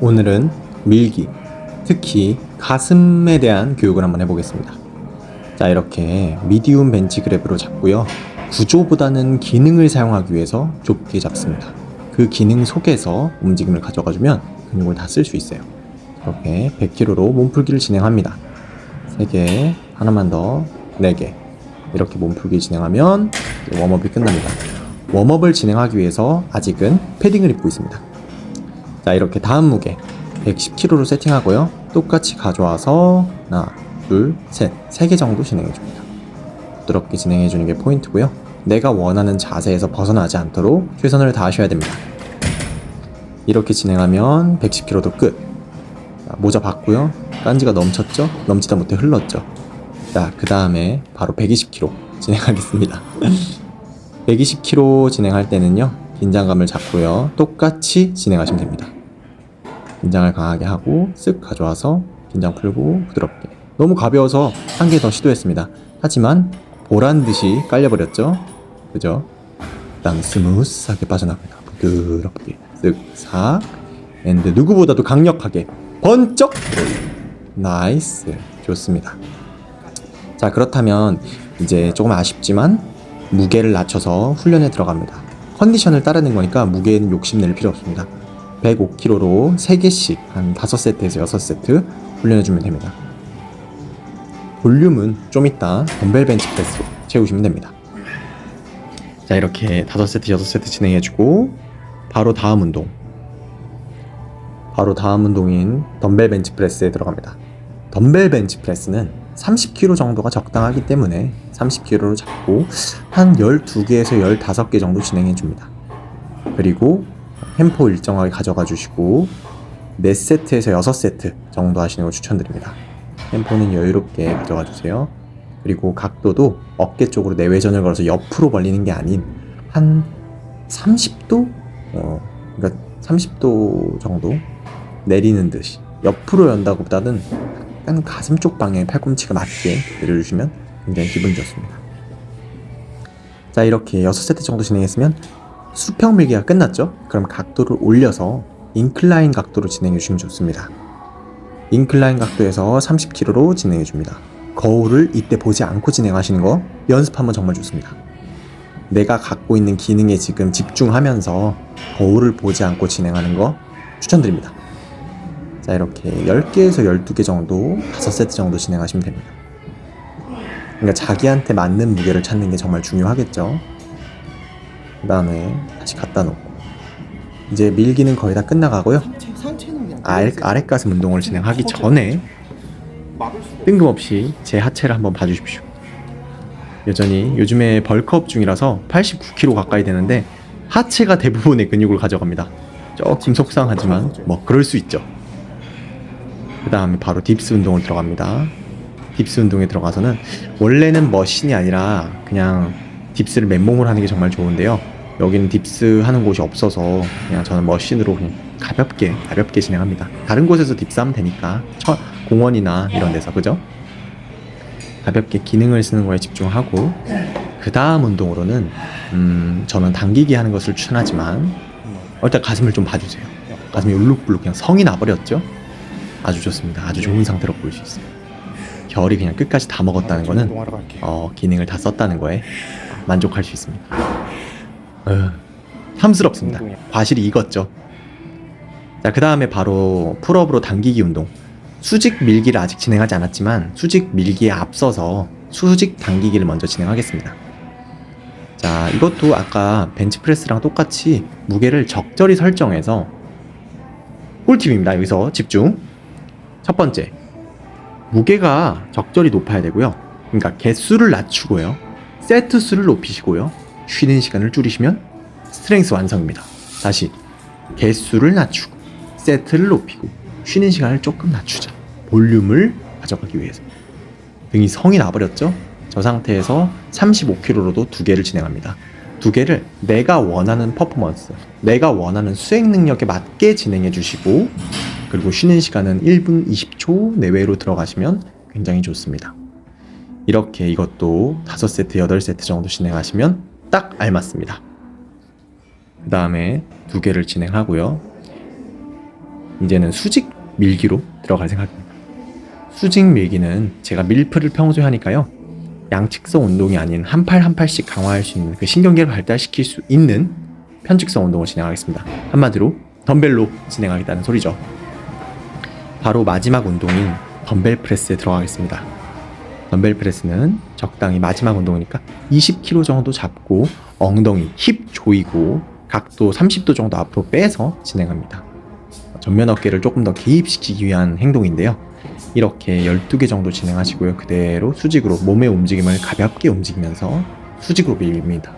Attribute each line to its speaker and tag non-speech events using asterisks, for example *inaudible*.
Speaker 1: 오늘은 밀기, 특히 가슴에 대한 교육을 한번 해보겠습니다. 자, 이렇게 미디움 벤치 그랩으로 잡고요. 구조보다는 기능을 사용하기 위해서 좁게 잡습니다. 그 기능 속에서 움직임을 가져가주면 근육을 다 쓸 수 있어요. 이렇게 100kg로 몸풀기를 진행합니다. 3개, 하나만 더, 4개. 이렇게 몸풀기 진행하면 웜업이 끝납니다. 웜업을 진행하기 위해서 아직은 패딩을 입고 있습니다. 자, 이렇게 다음 무게 110kg로 세팅하고요. 똑같이 가져와서 하나, 둘, 셋, 세 개 정도 진행해 줍니다. 부드럽게 진행해 주는 게 포인트고요. 내가 원하는 자세에서 벗어나지 않도록 최선을 다하셔야 됩니다. 이렇게 진행하면 110kg도 끝. 자, 모자 받고요. 깐지가 넘쳤죠? 넘치다 못해 흘렀죠? 자, 그 다음에 바로 120kg 진행하겠습니다. *laughs* 120kg 진행할 때는요, 긴장감을 잡고요. 똑같이 진행하시면 됩니다. 긴장을 강하게 하고 쓱 가져와서 긴장 풀고 부드럽게. 너무 가벼워서 한 개 더 시도했습니다. 하지만 보란 듯이 깔려버렸죠? 그죠? 그다음 스무스하게 빠져나갑니다. 부드럽게 쓱싹 앤드 누구보다도 강력하게 번쩍 나이스 좋습니다. 자 그렇다면 이제 조금 아쉽지만 무게를 낮춰서 훈련에 들어갑니다. 컨디션을 따르는 거니까 무게는 욕심낼 필요 없습니다. 105kg로 3개씩 한 5세트에서 6세트 훈련해주면 됩니다. 볼륨은 좀 이따 덤벨 벤치 프레스로 채우시면 됩니다. 자 이렇게 5세트 6세트 진행해주고 바로 다음 운동 바로 다음 운동인 덤벨 벤치 프레스에 들어갑니다. 덤벨 벤치 프레스는 30kg 정도가 적당하기 때문에 30kg로 잡고 한 12개에서 15개 정도 진행해 줍니다. 그리고 템포 일정하게 가져가 주시고 4세트에서 6세트 정도 하시는 걸 추천드립니다. 템포는 여유롭게 가져가 주세요. 그리고 각도도 어깨 쪽으로 내외전을 걸어서 옆으로 벌리는 게 아닌 한 30도? 어, 그러니까 30도 정도 내리는 듯이 옆으로 연다고 보다는 약간 가슴 쪽 방향에 팔꿈치가 맞게 내려주시면 굉장히 기분 좋습니다. 자 이렇게 6세트 정도 진행했으면 수평 밀기가 끝났죠? 그럼 각도를 올려서 인클라인 각도로 진행해 주시면 좋습니다. 인클라인 각도에서 30kg로 진행해 줍니다. 거울을 이때 보지 않고 진행하시는 거 연습하면 정말 좋습니다. 내가 갖고 있는 기능에 지금 집중하면서 거울을 보지 않고 진행하는 거 추천드립니다. 자, 이렇게 10개에서 12개 정도, 5세트 정도 진행하시면 됩니다. 그러니까 자기한테 맞는 무게를 찾는 게 정말 중요하겠죠. 그 다음에 다시 갖다 놓고. 이제 밀기는 거의 다 끝나가고요.
Speaker 2: 상체, 상체는 그냥
Speaker 1: 아래, 아래 가슴 운동을 진행하기 전에. 뜬금없이 제 하체를 한번 봐주십시오. 여전히 요즘에 벌크업 중이라서 89kg 가까이 되는데 하체가 대부분의 근육을 가져갑니다. 조금 속상하지만 뭐 그럴 수 있죠. 그 다음에 바로 딥스 운동을 들어갑니다. 딥스 운동에 들어가서는 원래는 머신이 아니라 그냥 딥스를 맨몸으로 하는 게 정말 좋은데요. 여기는 딥스 하는 곳이 없어서 그냥 저는 머신으로 그냥 가볍게 가볍게 진행합니다. 다른 곳에서 딥스 하면 되니까 처- 공원이나 이런 데서 그죠? 가볍게 기능을 쓰는 거에 집중하고 그 다음 운동으로는 음, 저는 당기기 하는 것을 추천하지만 일단 가슴을 좀 봐주세요. 가슴이 울룩불룩 그냥 성이 나버렸죠? 아주 좋습니다. 아주 좋은 상태로 보일 수 있어요. 결이 그냥 끝까지 다 먹었다는 거는
Speaker 2: 갈게.
Speaker 1: 어, 기능을 다 썼다는 거에 만족할 수 있습니다. 어, 탐스럽습니다.
Speaker 2: 운동이야.
Speaker 1: 과실이 익었죠. 자, 그 다음에 바로 풀업으로 당기기 운동. 수직 밀기를 아직 진행하지 않았지만 수직 밀기에 앞서서 수직 당기기를 먼저 진행하겠습니다. 자, 이것도 아까 벤치프레스랑 똑같이 무게를 적절히 설정해서 꿀팁입니다. 여기서 집중. 첫 번째, 무게가 적절히 높아야 되고요. 그러니까 개수를 낮추고요. 세트 수를 높이시고요. 쉬는 시간을 줄이시면 스트렝스 완성입니다. 다시 개수를 낮추고 세트를 높이고 쉬는 시간을 조금 낮추자. 볼륨을 가져가기 위해서. 등이 성이 나버렸죠? 저 상태에서 35kg로도 두 개를 진행합니다. 두 개를 내가 원하는 퍼포먼스, 내가 원하는 수행 능력에 맞게 진행해 주시고, 그리고 쉬는 시간은 1분 20초 내외로 들어가시면 굉장히 좋습니다. 이렇게 이것도 5세트, 8세트 정도 진행하시면 딱 알맞습니다. 그 다음에 두 개를 진행하고요. 이제는 수직 밀기로 들어갈 생각입니다. 수직 밀기는 제가 밀프를 평소에 하니까요. 양측성 운동이 아닌 한 팔 한 팔씩 강화할 수 있는 그 신경계를 발달시킬 수 있는 편측성 운동을 진행하겠습니다. 한마디로 덤벨로 진행하겠다는 소리죠. 바로 마지막 운동인 덤벨 프레스에 들어가겠습니다. 덤벨 프레스는 적당히 마지막 운동이니까 20kg 정도 잡고 엉덩이 힙 조이고 각도 30도 정도 앞으로 빼서 진행합니다. 전면 어깨를 조금 더 개입시키기 위한 행동인데요. 이렇게 12개 정도 진행하시고요. 그대로 수직으로 몸의 움직임을 가볍게 움직이면서 수직으로 밀립니다.